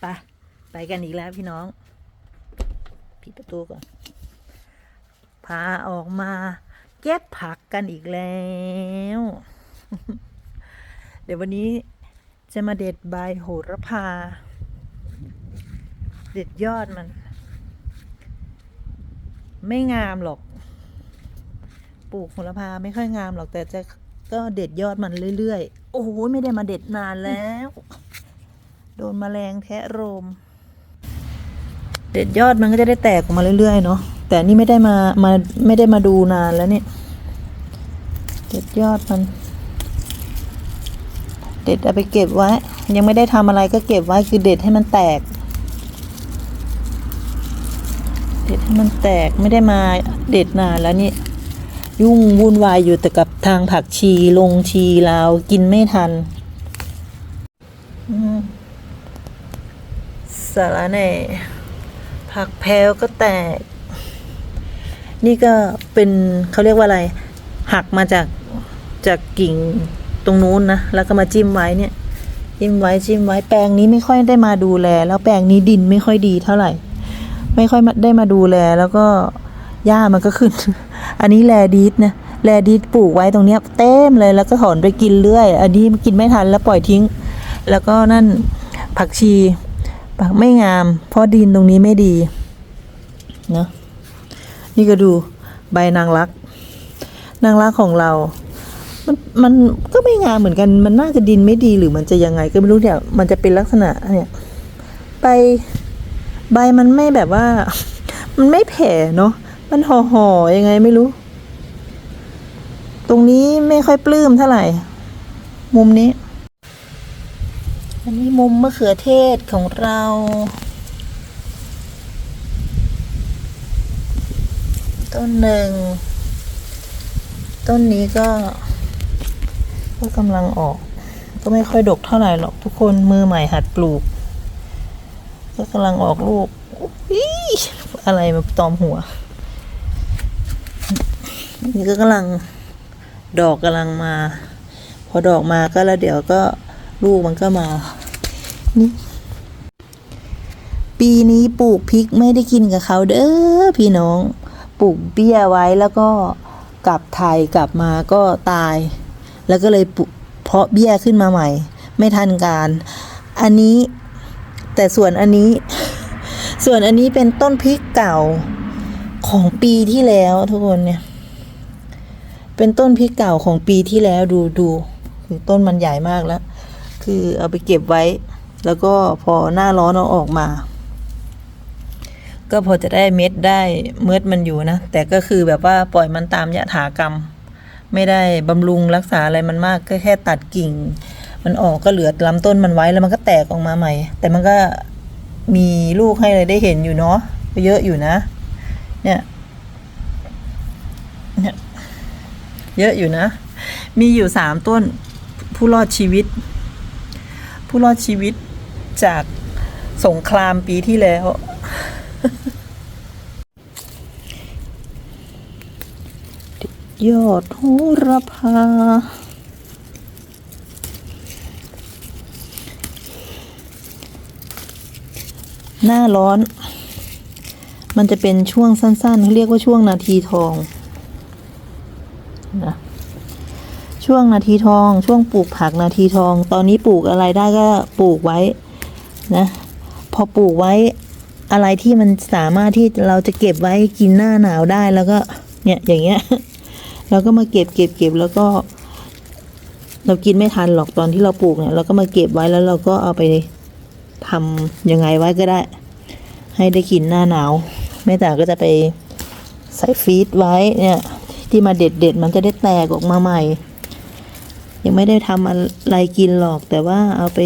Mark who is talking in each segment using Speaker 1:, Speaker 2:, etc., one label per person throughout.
Speaker 1: ไปไปกันอีกแล้วพี่น้องปิดประตูก่อน พาออกมาเก็บผักกันอีกแล้ว เดี๋ยววันนี้จะมาเด็ดใบโหระพา เด็ดยอดมัน ไม่งามหรอก ปลูกโหระพาไม่ค่อยงามหรอกแต่จะก็เด็ดยอดมันเรื่อยๆ โอ้โหไม่ได้มาเด็ดนานแล้ว โดนแมลงแทะโรม เด็ดยอดมันก็จะได้แตกออกมาเรื่อยๆเนาะแต่นี่ไม่ได้มามาไม่ได้มาดูนานแล้วเนี่ยเด็ดยอดมัน เด็ดเอาไปเก็บไว้ ยังไม่ได้ทำอะไรก็เก็บไว้คือเด็ดให้มันแตก เด็ดให้มันแตกไม่ได้มาเด็ดนานแล้วนี่ยุ่งวุ่นวายอยู่แต่กับทางผักชีลงชีลาวกินไม่ทัน อืม สาระแหน่ผักแพรวก็แตก นี่ก็เป็นเขาเรียกว่าอะไร หักมาจากจากกิ่งตรงนู้นนะ แล้วก็มาจิ้มไว้เนี่ย จิ้มไว้จิ้มไว้แปลงนี้ไม่ค่อยได้มาดูแล แล้วแปลงนี้ดินไม่ค่อยดีเท่าไหร่ ไม่ค่อยมาได้มาดูแลแล้วก็หญ้ามันก็ขึ้น อันนี้แลดีดนะแลดีดปลูกไว้ตรงเนี้ยเต็มเลยแล้วก็ถอนไปกินเรื่อย อันนี้กินไม่ทันแล้วปล่อยทิ้ง แล้วก็นั่นผักชี ผักไม่งาม เพราะดินตรงนี้ไม่ดีเนาะนี่ก็ดูใบนางรัก นางรักของเรา มันมันก็ไม่งามเหมือนกัน มันน่าจะดินไม่ดีหรือมันจะยังไงก็ไม่รู้เนี่ย มันจะเป็นลักษณะเนี่ยใบใบมันไม่แบบว่า มันไม่แผ่เนาะมันห่อห่อๆยังไงไม่รู้ ตรงนี้ไม่ค่อยปลื้มเท่าไหร่ มุมนี้ อันนี้มุมมะเขือเทศของเรา ต้นหนึ่ง ต้นนี้ก็ ก็กำลังออก ก็ไม่ค่อยดกเท่าไหร่หรอกทุกคนมือใหม่หัดปลูก ก็กำลังออกลูกอุ๊ยอะไรมาตอมหัว นี่ก็กำลังดอกกำลังมา พอดอกมาก็แล้วเดี๋ยวก็ลูกมันก็มา นี่ปีนี้ปลูกพริกไม่ได้กินกับเขาเด้อพี่น้อง ปลูกเบี้ยไว้แล้วก็กลับไทยกลับมาก็ตาย แล้วก็เลยปลูกเพาะเบี้ยขึ้นมาใหม่ ไม่ทันการ อันนี้แต่ส่วนอันนี้ ส่วนอันนี้เป็นต้นพริกเก่าของปีที่แล้วทุกคนเนี่ย เป็นต้นพริกเก่าของปีที่แล้วดูดูคือต้นมันใหญ่มากแล้ว คือเอาไปเก็บไว้ แล้วก็พอหน้าร้อนเอาออกมา ก็พอจะได้เม็ดได้เม็ดมันอยู่นะ แต่ก็คือแบบว่าปล่อยมันตามยถากรรม ไม่ได้บำรุงรักษาอะไรมันมากก็แค่ตัดกิ่ง มันออกก็เหลือลำต้นมันไว้แล้วมันก็แตกออกมาใหม่ แต่มันก็มีลูกให้เลยได้เห็นอยู่เนาะเยอะอยู่นะ เนี่ยเนี่ยเยอะอยู่นะ มีอยู่สามต้นผู้รอดชีวิต ผู้รอดชีวิต จากสงครามปีที่แล้ว ยอดโหระพาหน้าร้อน มันจะเป็นช่วงสั้นๆเขาเรียกว่าช่วงนาทีทองนะช่วงนาทีทอง ช่วงปลูกผักนาทีทอง ตอนนี้ปลูกอะไรได้ก็ปลูกไว้ นะ พอปลูกไว้อะไรที่มันสามารถที่เราจะเก็บไว้กินหน้าหนาวได้แล้วก็เนี่ยอย่างเงี้ยเราก็มาเก็บเก็บเก็บแล้วก็ เรากินไม่ทันหรอกตอนที่เราปลูกเนี่ย เราก็มาเก็บไว้แล้วเราก็เอาไปทำยังไงไว้ก็ได้ ให้ได้กินหน้าหนาวแม่แต่ก็จะไปใส่ฟรีซไว้เนี่ย ที่มาเด็ดเด็ดมันจะได้แตกออกมาใหม่ ยังไม่ได้ทำอะไรกินหรอกแต่ว่าเอาไป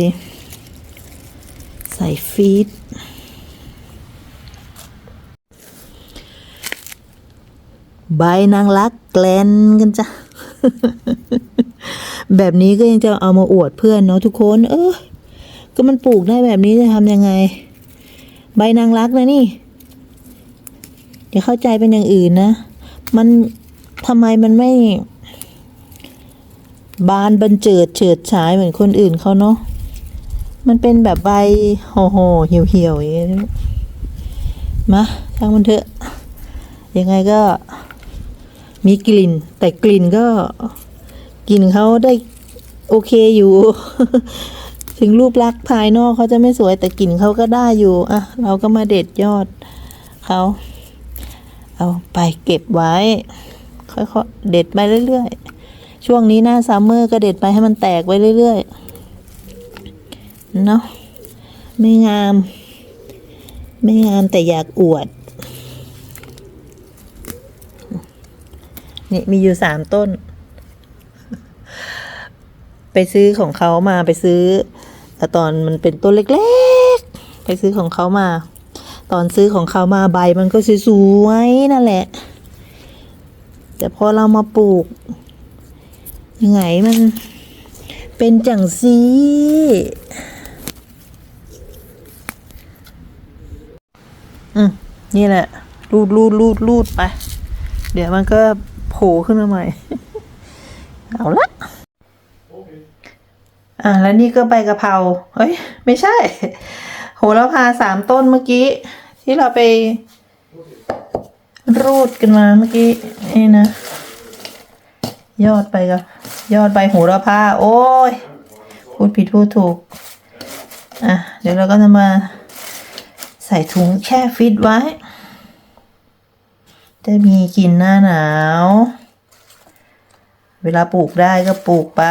Speaker 1: ส่ฟรีซใบนางรักแกลนกันจ้ะ แบบนี้ก็ยังจะเอามาอวดเพื่อนเนาะทุกคน เออ ก็มันปลูกได้แบบนี้จะทำยังไง ใบนางรักนะนี่อย่าเข้าใจเป็นอย่างอื่นนะ มันทำไมมันไม่ บานบันเจิดเฉิดฉายเหมือนคนอื่นเขาเนาะ มันเป็นแบบใบห่อห่อๆเหี่ยวเหี่ยวๆอย่างเงี้ยมาช่างมันเถอะ ยังไงก็ มีกลิ่น แต่กลิ่นก็กลิ่นเขาได้โอเคอยู่ ถึงรูปลักษณ์ภายนอกเขาจะไม่สวยแต่กลิ่นเขาก็ได้อยู่ อะ เราก็มาเด็ดยอดเขาเอาไปเก็บไว้ ค่อยๆเด็ดไปเรื่อยๆ ช่วงนี้หน้าซัมเมอร์ก็เด็ดไปให้มันแตกไปเรื่อยๆ เนาะไม่งาม ไม่งามแต่อยากอวด นี่มีอยู่สามต้น ไปซื้อของเขามาไปซื้อแต่ตอนมันเป็นต้นเล็กๆ ไปซื้อของเขามา ตอนซื้อของเขามาใบมันก็สวยๆนั่นแหละ แต่พอเรามาปลูก ยังไงมันเป็นจังซี อืมนี่แหละ รูดรูดรูดรูดไป เดี๋ยวมันก็โผล่ขึ้นมาใหม่ เอาละอะแล้วนี่ก็ใบกะเพราเฮ้ย ไม่ใช่ โหระพาสามต้นเมื่อกี้ ที่เราไป รูดกันมาเมื่อกี้นี่นะ ยอดไปกับยอดใบโหระพา โอ้ย พูดผิดพูดถูก อะ เดี๋ยวเราก็จะมา ส่ถุงแช่ฟิตไว้ จะมีกินหน้าหนาว เวลาปลูกได้ก็ปลูกไป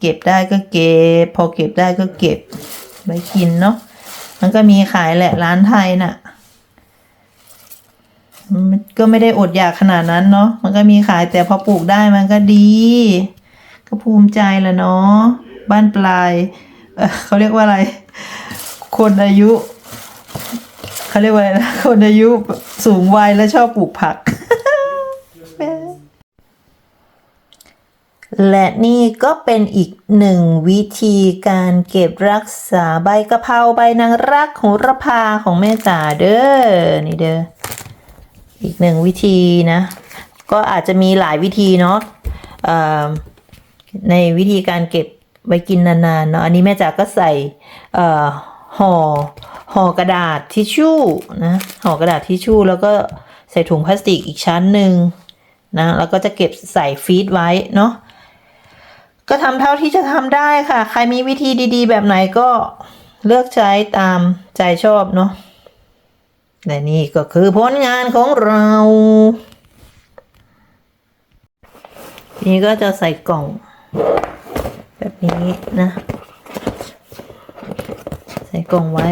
Speaker 1: เก็บได้ก็เก็บ พอเก็บได้ก็เก็บไว้กินเนาะมันก็มีขายแหละร้านไทยน่ะก็ไม่ได้อดอยากขนาดนั้นเนาะ มันก็มีขายแต่พอปลูกได้มันก็ดี ก็ภูมิใจแหละเนาะ บ้านปลายเอ่อเขาเรียกว่าอะไร คนอายุ เขาเรียกว่าอะไรนะ คนอายุสูงวัยแล้วชอบปลูกผัก และนี่ก็เป็นอีกหนึ่งวิธีการเก็บรักษาใบกะเพราใบนางรักโหระพาของแม่จ๋าเด้อนี่เด้ออีกหนึ่งวิธีนะ ก็อาจจะมีหลายวิธีเนาะในวิธีการเก็บไว้กินนานๆเนาะอันนี้แม่จ๋าก็ใส่ห่อ ห่อกระดาษทิชชู่นะห่อกระดาษทิชชู่แล้วก็ใส่ถุงพลาสติกอีกชั้นหนึ่งนะแล้วก็จะเก็บใส่ฟีดไว้เนาะก็ทำเท่าที่จะทำได้ค่ะ ใครมีวิธีดีๆ แบบไหนก็เลือกใช้ตามใจชอบเนาะและนี่ก็คือผลงานของเราทีนี้ก็จะใส่กล่อง แบบนี้นะ ใส่กล่องไว้